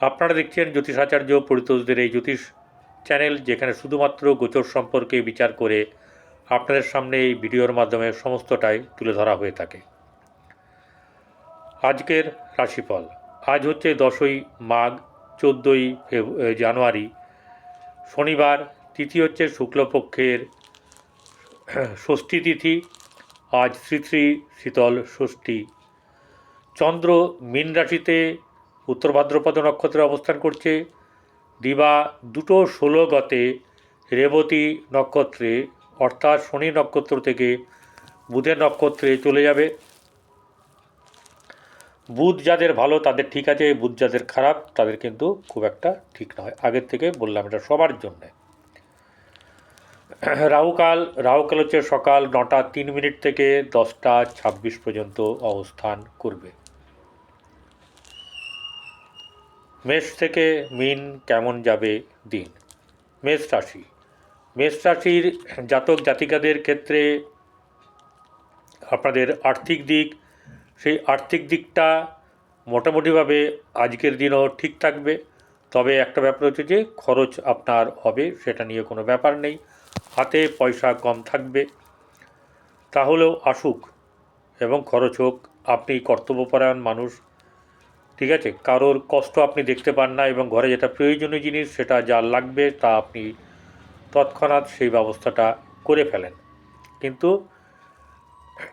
আপনারা দেখছেন জ্যোতিষাচার্য পরিতোষদের এই জ্যোতিষ চ্যানেল, যেখানে শুধুমাত্র গোচর সম্পর্কে বিচার করে আপনাদের সামনে এই ভিডিওর মাধ্যমে সমস্তটাই তুলে ধরা হয়ে থাকে। আজকের রাশিফল। আজ হচ্ছে দশই মাঘ, চোদ্দোই জানুয়ারি। শনিবার, তিথি হচ্ছে শুক্লপক্ষের ষষ্ঠী তিথি। আজ শ্রী শ্রী শীতল ষষ্ঠী। চন্দ্র মীন রাশিতে উত্তর ভাদ্রপদ নক্ষত্রে অবস্থান করছে। দিবা দুটো ষোলো গতে রেবতী নক্ষত্রে, অর্থাৎ শনি নক্ষত্র থেকে বুধের নক্ষত্রে চলে যাবে। বুধ যাদের ভালো, তাদের ঠিক আছে, বুধ যাদের খারাপ, তাদের কিন্তু খুব একটা ঠিক নয়। আগের থেকে বললাম এটা সবার জন্যে। রাহুকাল রাহুকাল হচ্ছে সকাল নটা তিন মিনিট থেকে দশটা ছাব্বিশ পর্যন্ত অবস্থান করবে। মেষ থেকে মিন কেমন যাবে দিন? মেষ রাশি। মেষ রাশির জাতক জাতিকাদের ক্ষেত্রে আপনাদের আর্থিক দিক, সেই আর্থিক দিকটা মোটামুটিভাবে আজকের দিনও ঠিক থাকবে। তবে একটা ব্যাপার হচ্ছে যে, খরচ আপনার হবে, সেটা নিয়ে কোনো ব্যাপার নেই। হাতে পয়সা কম থাকবে। তাহলেও আসুক এবং খরচ হোক। আপনি কর্তব্যপরায়ণ মানুষ। ঠিক আছে? কারোর কষ্ট আপনি দেখতে পান না এবং ঘরে যেটা প্রয়োজনীয় জিনিস সেটা যা লাগবে তা আপনি তৎক্ষণাৎ সেই ব্যবস্থাটা করে ফেলেন। কিন্তু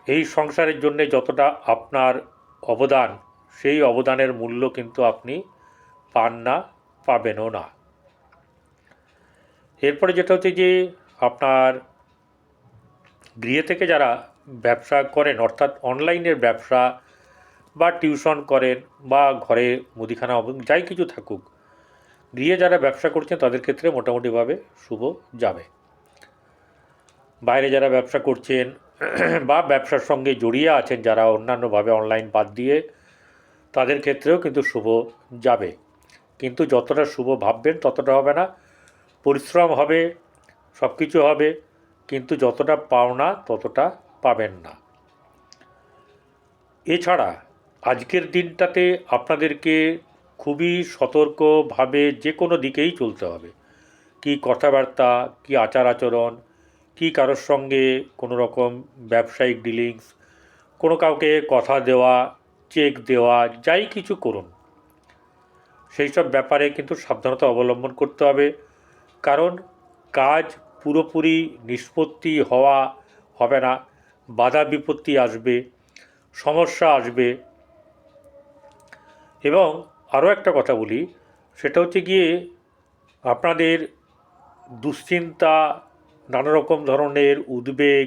এই সংসারের জন্য যতটা আপনার অবদান, সেই অবদানের মূল্য কিন্তু আপনি পান না, পাবেনও না। এরপরে যেটা হচ্ছে যে আপনার গৃহে থেকে যারা ব্যবসা করেন, অর্থাৎ অনলাইনের ব্যবসা বা টিউশন করেন বা ঘরে মুদিখানা যাই কিছু থাকুক, গৃহে যারা ব্যবসা করছেন তাদের ক্ষেত্রে মোটামুটিভাবে শুভ যাবে। বাইরে যারা ব্যবসা করছেন বা ব্যবসার সঙ্গে জড়িয়ে আছেন, যারা অন্যান্যভাবে অনলাইন বাদ দিয়ে, তাদের ক্ষেত্রেও কিন্তু শুভ যাবে। কিন্তু যতটা শুভ ভাববেন ততটা হবে না। পরিশ্রম হবে সব কিছু হবে, কিন্তু যতটা পাওনা ততটা পাবেন না। এছাড়া আজকের দিনটাতে আপনাদেরকে খুবই সতর্কভাবে যে কোনো দিকেই চলতে হবে। কি কথাবার্তা, কি আচার আচরণ, কি কারোর সঙ্গে কোনো রকম ব্যবসায়িক ডিলিংস কোনো কাউকে কথা দেওয়া চেক দেওয়া, যাই কিছু করুন। সেই সব ব্যাপারে কিন্তু সাবধানতা অবলম্বন করতে হবে। কারণ কাজ পুরোপুরি নিষ্পত্তি হওয়া হবে না। বাধা বিপত্তি আসবে, সমস্যা আসবে। এবং আরও একটা কথা বলি, সেটা হচ্ছে গিয়ে আপনাদের দুশ্চিন্তা নানা রকম ধরনের উদ্বেগ,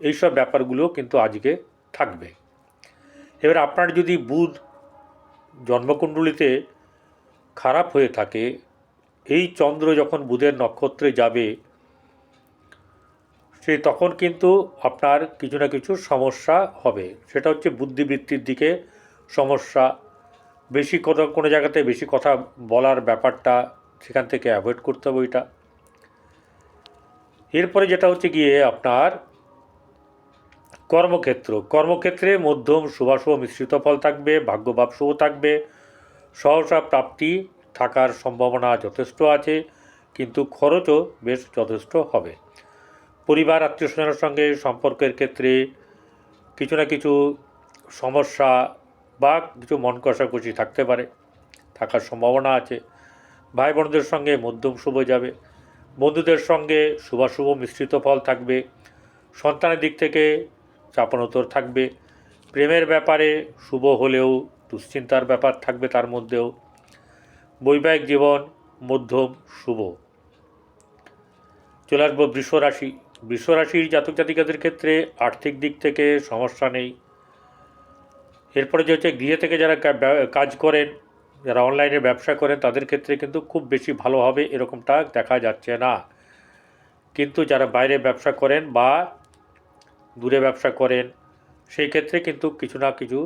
এইসব ব্যাপারগুলো কিন্তু আজকে থাকবে। এবার আপনার যদি বুধ জন্মকুণ্ডলিতে খারাপ হয়ে থাকে, এই চন্দ্র যখন বুধের নক্ষত্রে যাবে, সে তখন কিন্তু আপনার কিছু না কিছু সমস্যা হবে। সেটা হচ্ছে বুদ্ধিবৃত্তির দিকে সমস্যা বেশি কথা কোনো জায়গাতে বেশি কথা বলার ব্যাপারটা সেখান থেকে অ্যাভয়েড করতে হবে ওইটা। এরপরে যেটা হচ্ছে গিয়ে আপনার কর্মক্ষেত্র। কর্মক্ষেত্রে মধ্যম শুভাশুভ মিশ্রিত ফল থাকবে, ভাগ্যভাব শুভ থাকবে। সহসা প্রাপ্তি থাকার সম্ভাবনা যথেষ্ট আছে, কিন্তু খরচও বেশ যথেষ্ট হবে। পরিবার আত্মীয় স্বজনের সঙ্গে সম্পর্কের ক্ষেত্রে কিছু না কিছু সমস্যা বা কিছু মন কষাকষি থাকতে পারে, থাকার সম্ভাবনা আছে। ভাই বোনদের সঙ্গে মধ্যম শুভ যাবে, বন্ধুদের সঙ্গে শুভাশুভ মিশ্রিত ফল থাকবে, সন্তানের দিক থেকে চাপানোতর থাকবে, প্রেমের ব্যাপারে শুভ হলেও দুশ্চিন্তার ব্যাপার থাকবে তার মধ্যেও। বৈবাহিক জীবন মধ্যম শুভ। চলে আসব বৃষরাশি। বৃষরাশির জাতক জাতিকাদের ক্ষেত্রে আর্থিক দিক থেকে সমস্যা নেই। এরপরে যে হচ্ছে গৃহে থেকে যারা কাজ করেন, যারা অনলাইনে ব্যবসা করেন, তাদের ক্ষেত্রে কিন্তু খুব বেশি ভালো হবে এরকমটা দেখা যাচ্ছে না। কিন্তু যারা বাইরে ব্যবসা করেন বা দূরে ব্যবসা করেন, সেই ক্ষেত্রে কিন্তু কিছু না কিছু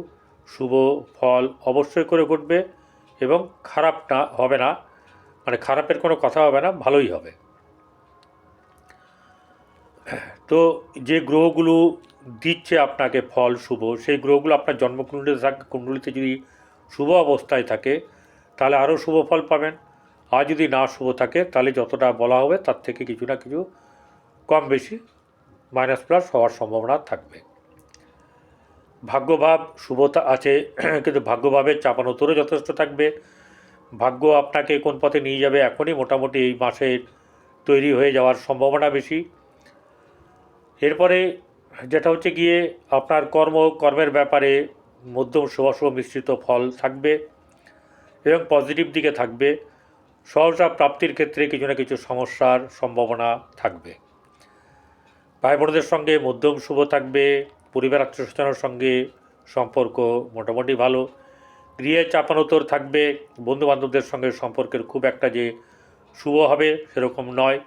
শুভ ফল অবশ্যই করে ঘটবে এবং খারাপ না, হবে না। মানে খারাপের কোনো কথা হবে না, ভালোই হবে। তো যে গ্রহগুলো দিচ্ছে আপনাকে ফল শুভ, সেই গ্রহগুলো আপনার জন্মকুণ্ডলিতে থাকে কুণ্ডলিতে যদি শুভ অবস্থায় থাকে, তাহলে আরও শুভ ফল পাবেন। আর যদি না শুভ থাকে, তাহলে যতটা বলা হবে, তার থেকে কিছু না কিছু কম বেশি মাইনাস প্লাস হওয়ার সম্ভাবনা থাকবে। ভাগ্যভাব শুভতা আছে, কিন্তু ভাগ্যভাবের চাপানোতরও যথেষ্ট থাকবে। ভাগ্য আপনাকে কোন পথে নিয়ে যাবে, এখনই মোটামুটি এই মাসে তৈরি হয়ে যাওয়ার সম্ভাবনা বেশি। এরপরে যেটা হচ্ছে গিয়ে আপনার কর্ম, কর্মের ব্যাপারে মধ্যম শুভাশুভ মিশ্রিত ফল থাকবে এবং পজিটিভ দিকে থাকবে। সহসা প্রাপ্তির ক্ষেত্রে কিছু না কিছু সমস্যার সম্ভাবনা থাকবে। ভাই বোনদের সঙ্গে মধ্যম শুভ থাকবে, পরিবার আত্মীয় স্বজনের সঙ্গে সম্পর্ক মোটামুটি ভালো, গৃহে চাপানোতর থাকবে বন্ধু বান্ধবদের সঙ্গে সম্পর্কের খুব একটা যে শুভ হবে সেরকম নয়।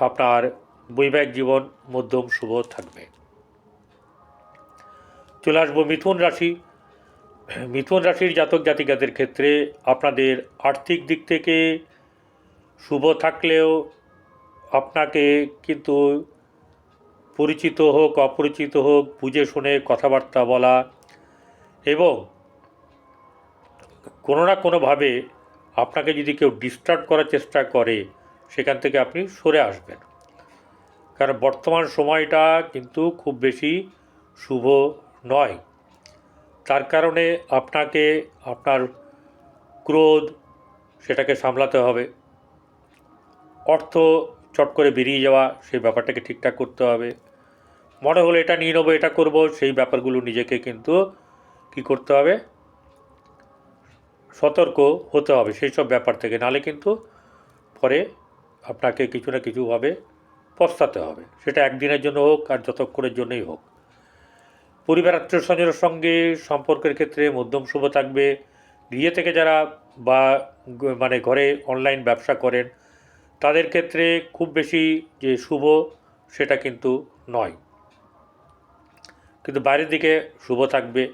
আপনার বৈবাহিক জীবন মধ্যম, শুভ থাকবে। চলে আসব মিথুন রাশি। মিথুন রাশির জাতক জাতিকাদের ক্ষেত্রে আপনাদের আর্থিক দিক থেকে শুভ থাকলেও আপনাকে কিন্তু পরিচিত হোক, অপরিচিত হোক, বুঝে শুনে কথাবার্তা বলা এবং কোনো না কোনোভাবে আপনাকে যদি কেউ ডিস্টার্ব করার চেষ্টা করে, সেখান থেকে আপনি সরে আসবেন। কারণ বর্তমান সময়টা কিন্তু খুব বেশি শুভ নয়। তার কারণে আপনাকে আপনার ক্রোধ সেটাকে সামলাতে হবে। অর্থ চট করে বেরিয়ে যাওয়া সেই ব্যাপারটাকে ঠিকঠাক করতে হবে। মনে হলো এটা নিয়ে নেব, এটা করব, সেই ব্যাপারগুলো নিজেকে কিন্তু কি করতে হবে? সতর্ক হতে হবে সেই সব ব্যাপার থেকে। নালে কিন্তু পরে আপনাকে কিছু না কিছুভাবে পস্তাতে হবে। সেটা একদিনের জন্য হোক আর যতক্ষণের জন্যই হোক। পরিবার আত্মীয় স্বজনের সঙ্গে সম্পর্কের ক্ষেত্রে মধ্যম শুভ থাকবে। গৃহে থেকে যারা বা মানে ঘরে অনলাইন ব্যবসা করেন, তাদের ক্ষেত্রে খুব বেশি যে শুভ সেটা কিন্তু নয়। কিন্তু বাইরের দিকে শুভ থাকবে।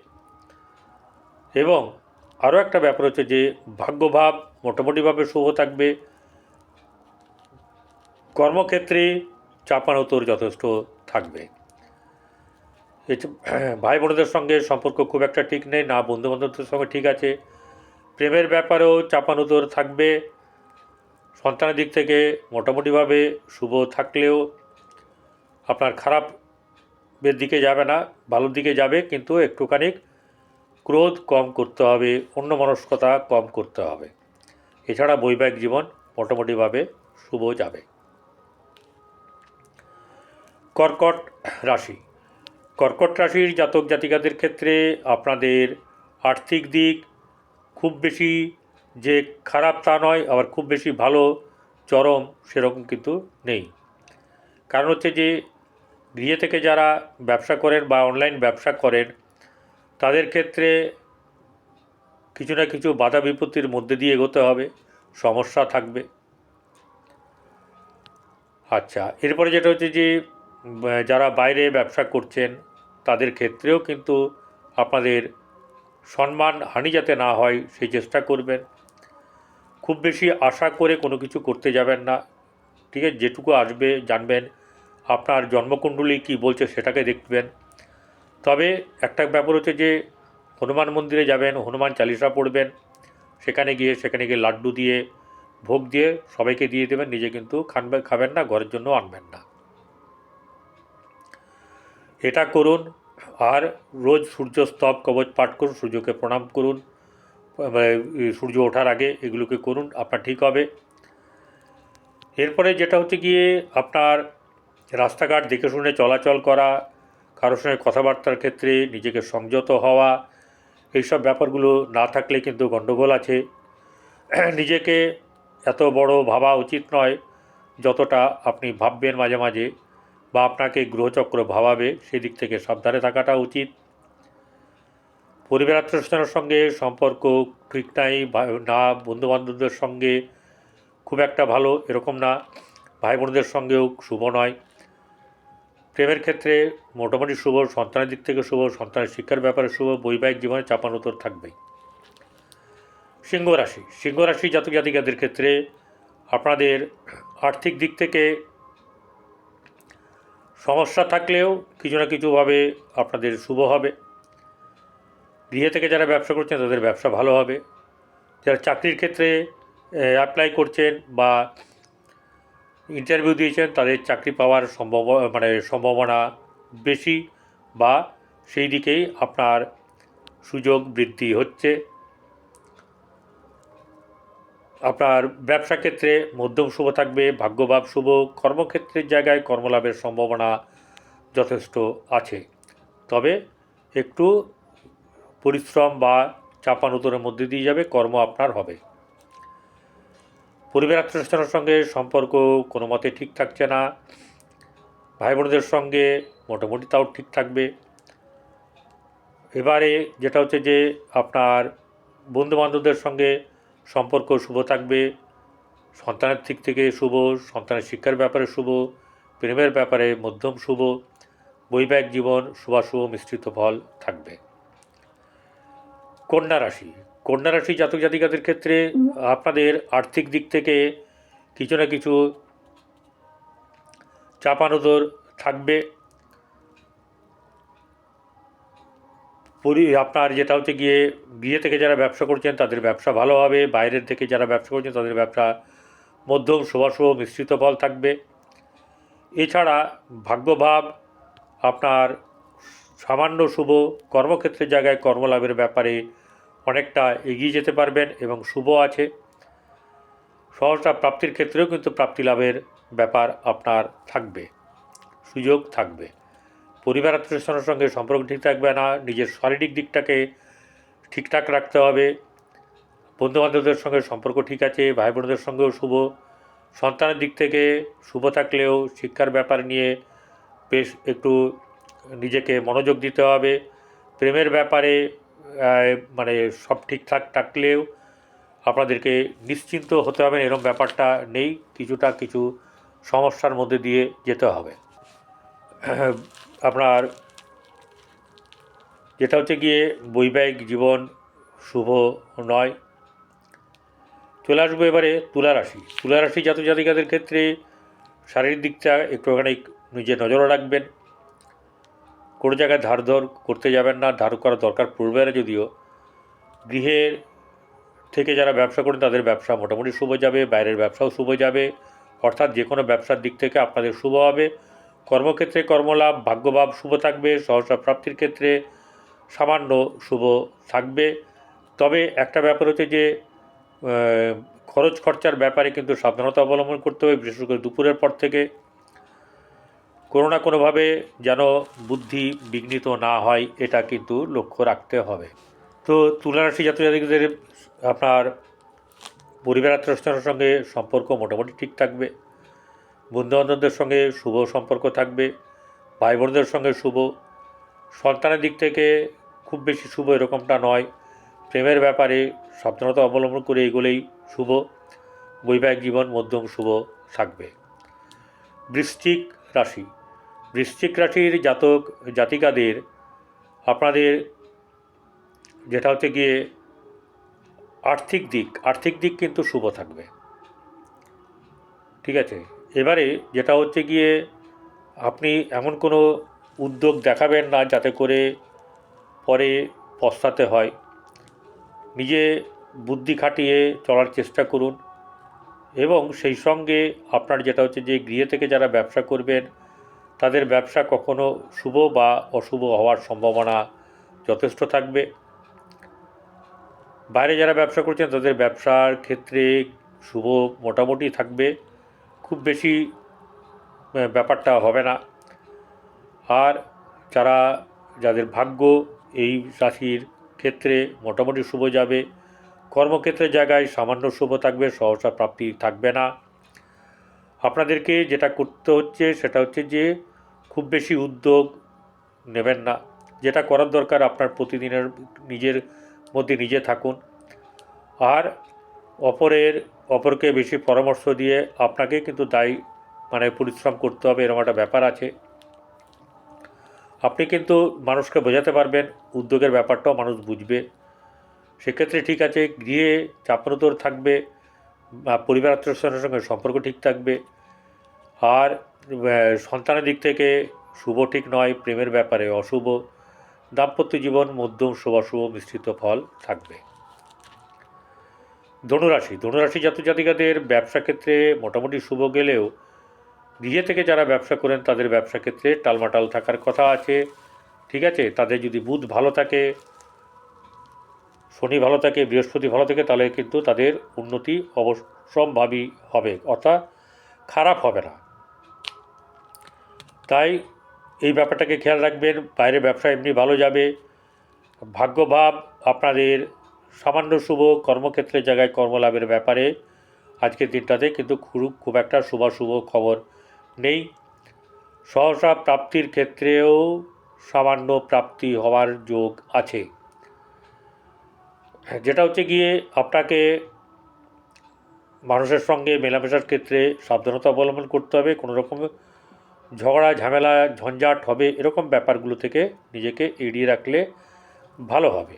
এবং আরও একটা ব্যাপার হচ্ছে যে ভাগ্যভাব মোটামুটিভাবে শুভ থাকবে। কর্মক্ষেত্রে চাপানোতর যথেষ্ট থাকবে। ভাই বোনদের সঙ্গে সম্পর্ক খুব একটা ঠিক নেই, না বন্ধু বান্ধবদের সঙ্গে ঠিক আছে। প্রেমের ব্যাপারেও চাপানোতর থাকবে। সন্তানের দিক থেকে মোটামুটিভাবে শুভ থাকলেও আপনার খারাপের দিকে যাবে না, ভালোর দিকে যাবে, কিন্তু একটুখানি ক্রোধ কম করতে হবে অন্য মনস্কতা কম করতে হবে। এছাড়া বৈবাহিক জীবন মোটামুটিভাবে শুভ যাবে। কর্কট রাশি। কর্কট রাশির জাতক জাতিকাদের ক্ষেত্রে আপনাদের আর্থিক দিক খুব বেশি যে খারাপ তা নয়, আবার খুব বেশি ভালো, চরম সেরকম কিন্তু নেই। কারণ হচ্ছে যে, গৃহে থেকে যারা ব্যবসা করেন বা অনলাইন ব্যবসা করেন, তাদের ক্ষেত্রে কিছু না কিছু বাধা বিপত্তির মধ্যে দিয়ে এগোতে হবে, সমস্যা থাকবে। আচ্ছা এরপরে যেটা হচ্ছে যে যারা বাইরে ব্যবসা করছেন, তাদের ক্ষেত্রেও কিন্তু আপনাদের সম্মান হানি যাতে না হয়, সেই চেষ্টা করবেন। খুব বেশি আশা করে কোনো কিছু করতে যাবেন না। ঠিক আছে, যেটুকু আসবে, জানবেন আপনার জন্মকুণ্ডলী কী বলছে সেটাকে দেখবেন। তবে একটা ব্যাপার হচ্ছে যে, হনুমান মন্দিরে যাবেন, হনুমান চালিসা পড়বেন, সেখানে গিয়ে সেখানে গিয়ে লাড্ডু দিয়ে, ভোগ দিয়ে সবাইকে দিয়ে দেবেন, নিজে কিন্তু খানবে, খাবেন না, ঘরের জন্য আনবেন না। এটা করুন, আর রোজ সূর্য স্তব কবচ পাঠ করুন, সূর্যকে প্রণাম করুন সূর্য ওঠার আগে এগুলোকে করুন, আপনার ঠিক হবে। এরপরে যেটা হচ্ছে গিয়ে আপনার রাস্তাঘাট দেখে শুনে চলাচল করা, কারোর সঙ্গে কথাবার্তার ক্ষেত্রে নিজেকে সংযত হওয়া, এইসব ব্যাপারগুলো না থাকলে কিন্তু গণ্ডগোল আছে। নিজেকে এত বড় ভাবা উচিত নয়, যতটা আপনি ভাববেন মাঝে মাঝে। বা আপনাকে গ্রহচক্র ভাবাবে, সেদিক থেকে সাবধানে থাকাটা উচিত। পরিবার আত্মীয়স্বজনের সঙ্গে সম্পর্ক ঠিক নাই না, বন্ধুবান্ধবদের সঙ্গে খুব একটা ভালো এরকম না ভাই বোনদের সঙ্গেও শুভ নয়। প্রেমের ক্ষেত্রে মোটামুটি শুভ, সন্তানের দিক থেকে শুভ, সন্তানের শিক্ষার ব্যাপারে শুভ, বৈবাহিক জীবনে চাপানোতর থাকবেই। সিংহ রাশি সিংহ রাশি জাতক জাতিকাদের ক্ষেত্রে আপনাদের আর্থিক দিক থেকে সমস্যা থাকলেও কিছু না কিছুভাবে আপনাদের শুভ হবে। গৃহে থেকে যারা ব্যবসা করছেন, তাদের ব্যবসা ভালো হবে। যারা চাকরির ক্ষেত্রে অ্যাপ্লাই করছেন বা ইন্টারভিউ দিয়েছেন, তাদের চাকরি পাওয়ার সম্ভব মানে সম্ভাবনা বেশি বা সেই দিকেই আপনার সুযোগ বৃদ্ধি হচ্ছে। আপনার ব্যবসা ক্ষেত্রে মধ্যম শুভ থাকবে, ভাগ্যভাব শুভ, কর্মক্ষেত্রের জায়গায় কর্মলাভের সম্ভাবনা যথেষ্ট আছে। তবে একটু পরিশ্রম বা চাপানুতরের মধ্যে দিয়ে যাবে, কর্ম আপনার হবে। পরিবার আত্মীয়স্বজনের সঙ্গে সম্পর্ক কোনো মতে ঠিক থাকছে না। ভাই বোনদের সঙ্গে মোটামুটি তাও ঠিক থাকবে। এবারে যেটা হচ্ছে যে আপনার বন্ধু বান্ধবদের সঙ্গে সম্পর্ক শুভ থাকবে, সন্তানের দিক থেকে শুভ, সন্তানের শিক্ষার ব্যাপারে শুভ, প্রেমের ব্যাপারে মধ্যম শুভ, বৈবাহিক জীবন, শুভাশুভ, মিশ্রিত ফল থাকবে। কন্যা রাশি কন্যা রাশি জাতক জাতিকাদের ক্ষেত্রে আপনাদের আর্থিক দিক থেকে কিছু না কিছু চাপানোদর থাকবে। পরি আপনার যেটা হচ্ছে গিয়ে বিয়ে থেকে যারা ব্যবসা করছেন, তাদের ব্যবসা ভালো হবে। বাইরের থেকে যারা ব্যবসা করছেন, তাদের ব্যবসা মধ্যম শুভাশুভ মিশ্রিত ফল থাকবে। এছাড়া ভাগ্যভাব আপনার সামান্য শুভ কর্মক্ষেত্রের জায়গায় কর্মলাভের ব্যাপারে অনেকটা এগিয়ে যেতে পারবেন এবং শুভ আছে। সহজটা প্রাপ্তির ক্ষেত্রেও কিন্তু প্রাপ্তি লাভের ব্যাপার আপনার থাকবে, সুযোগ থাকবে। পরিবার আত্মীয়স্বজনের সঙ্গে সম্পর্ক ঠিক থাকবে না নিজের শারীরিক দিকটাকে ঠিকঠাক রাখতে হবে বন্ধুবান্ধবদের সঙ্গে সম্পর্ক ঠিক আছে ভাই বোনদের সঙ্গেও শুভ সন্তানের দিক থেকে শুভ থাকলেও শিক্ষার ব্যাপার নিয়ে বেশ একটু নিজেকে মনোযোগ দিতে হবে প্রেমের ব্যাপারে মানে সব ঠিকঠাক থাকলেও আপনাদেরকে নিশ্চিন্ত হতে হবে না, এরকম ব্যাপারটা নেই কিছুটা কিছু সমস্যার মধ্যে দিয়ে যেতে হবে। আপনার যেটা হচ্ছে গিয়ে বৈবাহিক জীবন শুভ নয়। চলে আসব এবারে তুলা রাশি। তুলা রাশি জাতক জাতিকাদের ক্ষেত্রে শারীরিক দিকটা একটুখানি নিজে নজরও রাখবেন। কোনো জায়গায় ধার ধর করতে যাবেন না ধার করা দরকার পড়বে না যদিও। গৃহের থেকে যারা ব্যবসা করেন তাদের ব্যবসা মোটামুটি শুভ যাবে, বাইরের ব্যবসাও শুভ যাবে। অর্থাৎ যে কোনো ব্যবসার দিক থেকে আপনাদের শুভ হবে। কর্মক্ষেত্রে কর্মলাভ, ভাগ্যভাব শুভ থাকবে, সহসা প্রাপ্তির ক্ষেত্রে সামান্য শুভ থাকবে। তবে একটা ব্যাপার হচ্ছে যে খরচ খরচার ব্যাপারে কিন্তু সাবধানতা অবলম্বন করতে হবে, বিশেষ করে দুপুরের পর থেকে। কোনো না কোনোভাবে যেন বুদ্ধি বিঘ্নিত না হয়, এটা কিন্তু লক্ষ্য রাখতে হবে। তো তুলারাশি জাতীয় জাতিদের আপনার পরিবার আত্মীয়স্বজনের সঙ্গে সম্পর্ক মোটামুটি ঠিক থাকবে। বন্ধুবান্ধবদের সঙ্গে শুভ সম্পর্ক থাকবে ভাই বোনদের সঙ্গে শুভ। সন্তানের দিক থেকে খুব বেশি শুভ এরকমটা নয়। প্রেমের ব্যাপারে সাবধানতা অবলম্বন করে এগুলোই শুভ। বৈবাহিক জীবন মধ্যম শুভ থাকবে। বৃশ্চিক রাশি। বৃশ্চিক রাশির জাতক জাতিকাদের আপনাদের যেটা হচ্ছে গিয়ে আর্থিক দিক আর্থিক দিক কিন্তু শুভ থাকবে। ঠিক আছে? এবারে যেটা হচ্ছে গিয়ে আপনি এমন কোনো উদ্যোগ দেখাবেন না যাতে করে পরে পস্তাতে হয়। নিজে বুদ্ধি খাটিয়ে চলার চেষ্টা করুন এবং সেই সঙ্গে আপনার যেটা হচ্ছে যে গৃহে থেকে যারা ব্যবসা করবেন, তাদের ব্যবসা কখনো শুভ বা অশুভ হওয়ার সম্ভাবনা যথেষ্ট থাকবে। বাইরে যারা ব্যবসা করছেন, তাদের ব্যবসার ক্ষেত্রে শুভ মোটামুটি থাকবে। খুব বেশি ব্যাপারটা হবে না। আর যারা, যাদের ভাগ্য এই রাশির ক্ষেত্রে মোটামুটি শুভ যাবে, কর্মক্ষেত্রের জায়গায় সামান্য শুভ থাকবে, সহসা প্রাপ্তি থাকবে না। আপনাদেরকে যেটা করতে হচ্ছে, সেটা হচ্ছে যে খুব বেশি উদ্যোগ নেবেন না। যেটা করার দরকার আপনার প্রতিদিনের, নিজের মধ্যে নিজে থাকুন। আর অপরের অপরকে বেশি পরামর্শ দিয়ে আপনাকে কিন্তু দায়ী মানে পরিশ্রম করতে হবে, এরকম একটা ব্যাপার আছে। আপনি কিন্তু মানুষকে বোঝাতে পারবেন, উদ্যোগের ব্যাপারটাও মানুষ বুঝবে। সেক্ষেত্রে ঠিক আছে, গৃহে চাপনতর থাকবে পরিবার আত্মীয়স্বজনের সঙ্গে সম্পর্ক ঠিক থাকবে। আর সন্তানের দিক থেকে শুভ ঠিক নয়, প্রেমের ব্যাপারে অশুভ। দাম্পত্য জীবন, মধ্যম শুভাশুভ মিশ্রিত ফল থাকবে। ধনুরাশি। ধনুরাশি জাতক জাতিকাদের ব্যবসা ক্ষেত্রে মোটামুটি শুভ গেলেও নিজে থেকে যারা ব্যবসা করেন তাদের ব্যবসা ক্ষেত্রে টালমাটাল থাকার কথা আছে। ঠিক আছে? তাদের যদি বুধ ভালো থাকে, শনি ভালো থাকে, বৃহস্পতি ভালো থাকে, তাহলে কিন্তু তাদের উন্নতি অবশ্যম্ভাবী হবে, অর্থাৎ খারাপ হবে না। তাই এই ব্যাপারটাকে খেয়াল রাখবেন। বাইরে ব্যবসা এমনি ভালো যাবে। ভাগ্যভাব আপনাদের সামান্য শুভ কর্মক্ষেত্রের জায়গায় কর্মলাভের ব্যাপারে আজকের দিনটাতে কিন্তু খুব খুব একটা শুভাশুভ খবর নেই। সহসা প্রাপ্তির ক্ষেত্রেও সামান্য প্রাপ্তি হওয়ার যোগ আছে। যেটা হচ্ছে গিয়ে আপনাকে মানুষের সঙ্গে মেলামেশার ক্ষেত্রে সাবধানতা অবলম্বন করতে হবে, কোনো রকম ঝগড়া, ঝামেলা, ঝঞ্ঝাট হবে, এরকম ব্যাপারগুলো থেকে নিজেকে এড়িয়ে রাখলে ভালো হবে।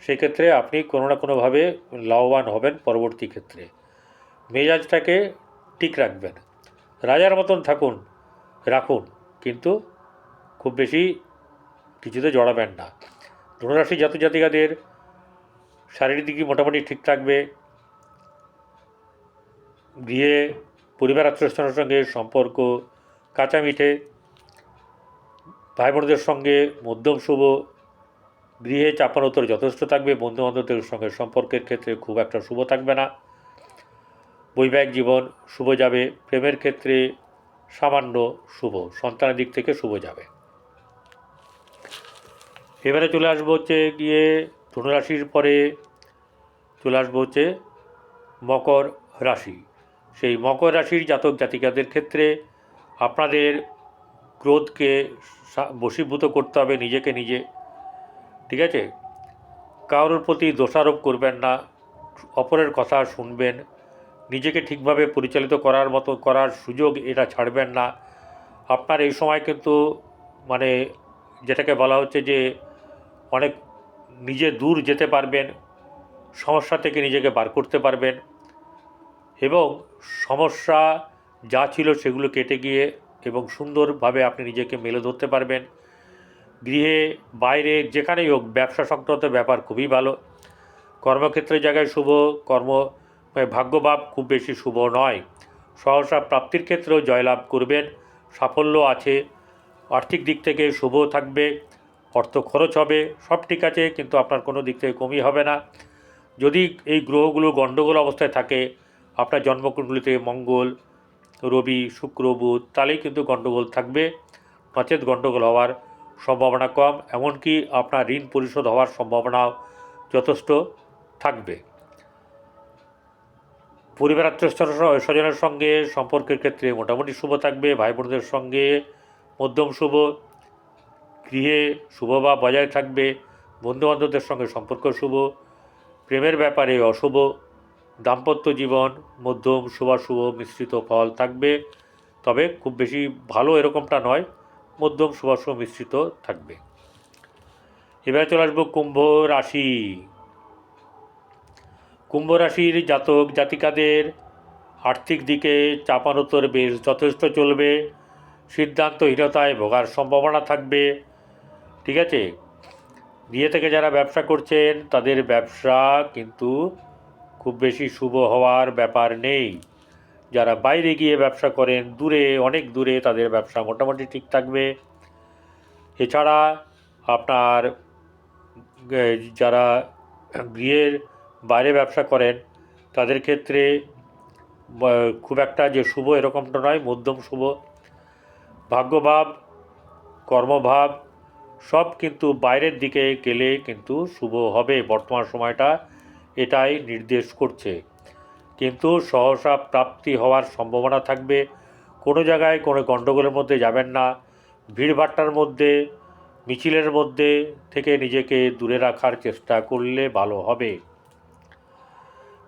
সেক্ষেত্রে আপনি কোনো না কোনোভাবে লাভবান হবেন পরবর্তী ক্ষেত্রে। মেজাজটাকে ঠিক রাখবেন। রাজার মতন থাকুন, রাখুন, কিন্তু খুব বেশি কিছুতে জড়াবেন না। ধনুরাশি জাতক জাতিকাদের শারীরিক দিকই মোটামুটি ঠিক থাকবে। গৃহে পরিবার আত্মীয়স্থানের সঙ্গে সম্পর্ক কাঁচা মিঠে ভাই বোনদের সঙ্গে মধ্যম শুভ গৃহে চাপানোত্তর যথেষ্ট থাকবে বন্ধু বান্ধবদের সঙ্গে সম্পর্কের ক্ষেত্রে খুব একটা শুভ থাকবে না। বৈবাহিক জীবন শুভ যাবে, প্রেমের ক্ষেত্রে সামান্য শুভ, সন্তানের দিক থেকে শুভ যাবে। এবারে চলে আসব হচ্ছে গিয়ে ধনুরাশির পরে, চলে আসব হচ্ছে মকর রাশি। সেই মকর রাশির জাতক জাতিকাদের ক্ষেত্রে আপনাদের ক্রোধকে বশীভূত করতে হবে নিজেকে নিজে। ঠিক আছে? কারোর প্রতি দোষারোপ করবেন না, অপরের কথা শুনবেন, নিজেকে ঠিকভাবে পরিচালিত করার মতো করার সুযোগ এটা ছাড়বেন না। আপনার এই সময় কিন্তু মানে যেটাকে বলা হচ্ছে যে অনেক নিজে দূর যেতে পারবেন, সমস্যা থেকে নিজেকে বার করতে পারবেন এবং সমস্যা যা ছিল সেগুলো কেটে গিয়ে এবং সুন্দরভাবে আপনি নিজেকে মেলে ধরতে পারবেন। গৃহে, বাইরে, যেখানেই হোক, ব্যবসা সংক্রান্ত ব্যাপার খুবই ভালো। কর্মক্ষেত্রের জায়গায় শুভ, কর্ম মানে ভাগ্যভাব খুব বেশি শুভ নয়। সহসা প্রাপ্তির ক্ষেত্রেও জয়লাভ করবেন। সাফল্য আছে। আর্থিক দিক থেকে শুভ থাকবে। অর্থ খরচ হবে। সব ঠিক আছে, কিন্তু আপনার কোনো দিক থেকে কমই হবে না। যদি এই গ্রহগুলো গণ্ডগোল অবস্থায় থাকে, আপনার জন্মকুণ্ডলিতে মঙ্গল, রবি, শুক্র, বুধ, তাহলেই কিন্তু গণ্ডগোল থাকবে। নচেত গণ্ডগোল হওয়ার সম্ভাবনা কম, এমনকি আপনার ঋণ পরিশোধ হওয়ার সম্ভাবনাও যথেষ্ট থাকবে। পরিবার আত্মীয় স্বজনের সঙ্গে সম্পর্কের ক্ষেত্রে মোটামুটি শুভ থাকবে ভাই বোনদের সঙ্গে মধ্যম শুভ, গৃহে শুভ বা বজায় থাকবে, বন্ধুবান্ধবদের সঙ্গে সম্পর্ক শুভ, প্রেমের ব্যাপারে অশুভ, দাম্পত্য জীবন, মধ্যম, শুভাশুভ, মিশ্রিত ফল থাকবে। তবে খুব বেশি ভালো এরকমটা নয়। মধ্যম শুভাশুভ মিশ্রিত থাকবে। এবারে চলে আসব কুম্ভ রাশি। কুম্ভ রাশির জাতক জাতিকাদের আর্থিক দিকে চাপানোত্তর বেশ যথেষ্ট চলবে, সিদ্ধান্তহীনতায় ভোগার সম্ভাবনা থাকবে, ঠিক আছে? বিয়ে থেকে যারা ব্যবসা করছেন, তাদের ব্যবসা কিন্তু খুব বেশি শুভ হওয়ার ব্যাপার নেই। যারা বাইরে গিয়ে ব্যবসা করেন, দূরে, অনেক দূরে তাদের ব্যবসা মোটামুটি ঠিক থাকবে। এছাড়া আপনার যারা গৃহের বাইরে ব্যবসা করেন, তাদের ক্ষেত্রে খুব একটা যে শুভ এরকমটা নয়, মধ্যম শুভ। ভাগ্যভাব, কর্মভাব, সব কিন্তু বাইরের দিকে গেলে কিন্তু শুভ হবে বর্তমান সময়টা। এটাই নির্দেশ করছে। কিন্তু সহসা প্রাপ্তি হওয়ার সম্ভাবনা থাকবে। কোনো জায়গায় কোনো গণ্ডগোলের মধ্যে যাবেন না। ভিড়ভাট্টার মধ্যে, মিছিলের মধ্যে থেকে নিজেকে দূরে রাখার চেষ্টা করলে ভালো হবে।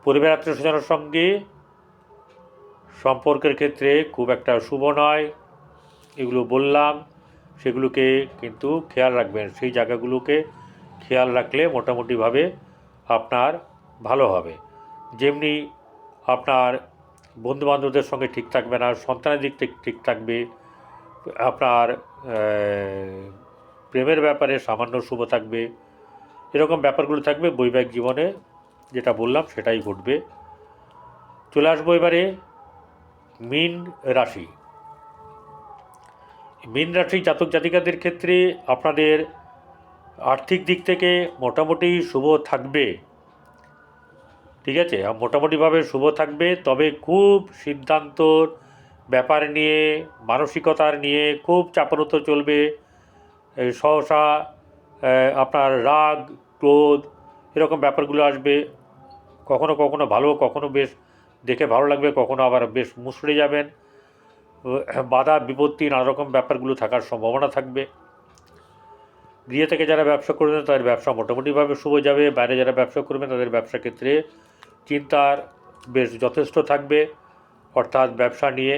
পরিবার আত্মীয় স্বজনের সঙ্গে সম্পর্কের ক্ষেত্রে খুব একটা শুভ নয়। এগুলো বললাম, সেগুলোকে কিন্তু খেয়াল রাখবেন। সেই জায়গাগুলোকে খেয়াল রাখলে মোটামুটিভাবে আপনার ভালো হবে। যেমনি আপনার বন্ধুবান্ধবদের সঙ্গে ঠিক থাকবে না, সন্তানের দিক থেকে ঠিক থাকবে, আপনার প্রেমের ব্যাপারে সামান্য শুভ থাকবে, এরকম ব্যাপারগুলো থাকবে বৈবাহিক জীবনে, যেটা বললাম সেটাই ঘটবে। চলে আসব এবারে মীন রাশি। মীন রাশি জাতক জাতিকাদের ক্ষেত্রে আপনাদের আর্থিক দিক থেকে মোটামুটি শুভ থাকবে। ঠিক আছে? মোটামুটিভাবে শুভ থাকবে। তবে খুব সিদ্ধান্তর ব্যাপার নিয়ে, মানসিকতার নিয়ে খুব চাপানত চলবে। সহসা আপনার রাগ, ক্রোধ এরকম ব্যাপারগুলো আসবে। কখনো কখনো ভালো, কখনো বেশ দেখে ভালো লাগবে, কখনো আবার বেশ মুসড়ে যাবেন। বাধা বিপত্তি নানা রকম ব্যাপারগুলো থাকার সম্ভাবনা থাকবে। গৃহে থেকে যারা ব্যবসা করবেন, তাদের ব্যবসা মোটামুটিভাবে শুভ যাবে। বাইরে যারা ব্যবসা করবেন, তাদের ব্যবসা ক্ষেত্রে চিন্তার বেশ যথেষ্ট থাকবে অর্থাৎ ব্যবসা নিয়ে।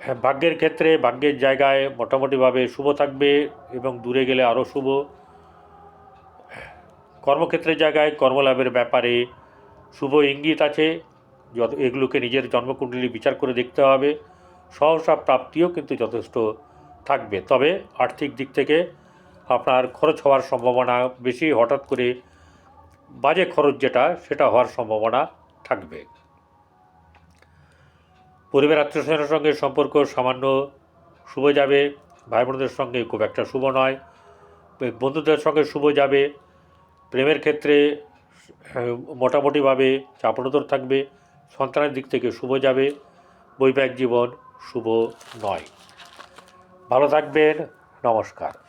হ্যাঁ, ভাগ্যের ক্ষেত্রে ভাগ্যের জায়গায় মোটামুটিভাবে শুভ থাকবে এবং দূরে গেলে আরও শুভ। কর্মক্ষেত্রের জায়গায় কর্মলাভের ব্যাপারে শুভ ইঙ্গিত আছে। যত এগুলোকে নিজের জন্মকুণ্ডলী বিচার করে দেখতে হবে। সহসা প্রাপ্তিও কিন্তু যথেষ্ট থাকবে। তবে আর্থিক দিক থেকে আপনার খরচ হওয়ার সম্ভাবনা বেশি। হঠাৎ করে বাজে খরচ যেটা, সেটা হওয়ার সম্ভাবনা থাকবে। পরিবার আত্মীয় স্বজনের সঙ্গে সম্পর্ক সামান্য শুভ যাবে ভাই বোনদের সঙ্গে খুব একটা শুভ নয়, বন্ধুদের সঙ্গে শুভ যাবে, প্রেমের ক্ষেত্রে মোটামুটিভাবে চাপনতর থাকবে, সন্তানের দিক থেকে শুভ যাবে, বৈবাহিক জীবন শুভ নয়। ভালো থাকবেন, নমস্কার।